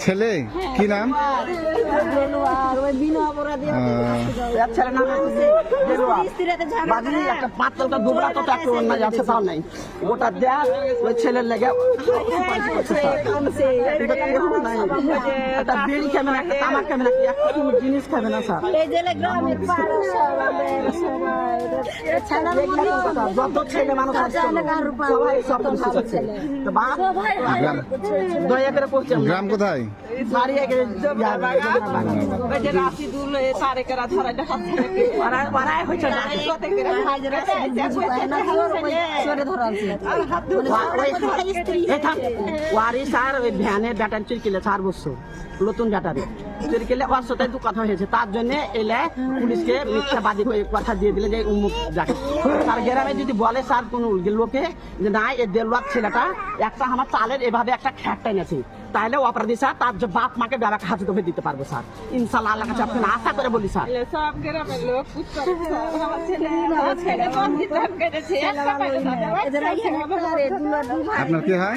ছেলে? কি নাম? আহ, ছেলে একটা পাতলটা দুবরা তো আছে তাও ওটা দেয়া ওই ছেলের লেগে একটা বিড়ি খাবে না একটা তামাক খাবে না একটা জিনিস খাবে না স্যার। যত ছেলে মানুষ আছে সবাই সব কিছু করছে তো বাপ গ্রাম দয়া করে পৌঁছে। গ্রাম কোথায়? এ ভ্যানে ব্যাটারি চার বছর নতুন ব্যাটারি চুরকিলে ওর সাথে দু কথা হয়েছে তার জন্য এলে পুলিশকে মিথ্যাবাদী হয়ে কথা দিয়ে দিলে যে উমুক যাকে আর গ্রামে যদি বলে স্যার কোন লোকে যে না এই দেড় ছেলেটা একটা আমার চালের এভাবে একটা খ্যাট টেনেছে তাহলে অপরাধী স্যার তার যে বাপ মাকে বেড়াকে হাতে ধরে দিতে পারব স্যার ইনশাল্লাহ আল্লাহ কাছে আপনি আশা করে বলি স্যার সব গ্রামের লোক আপনার কি হয়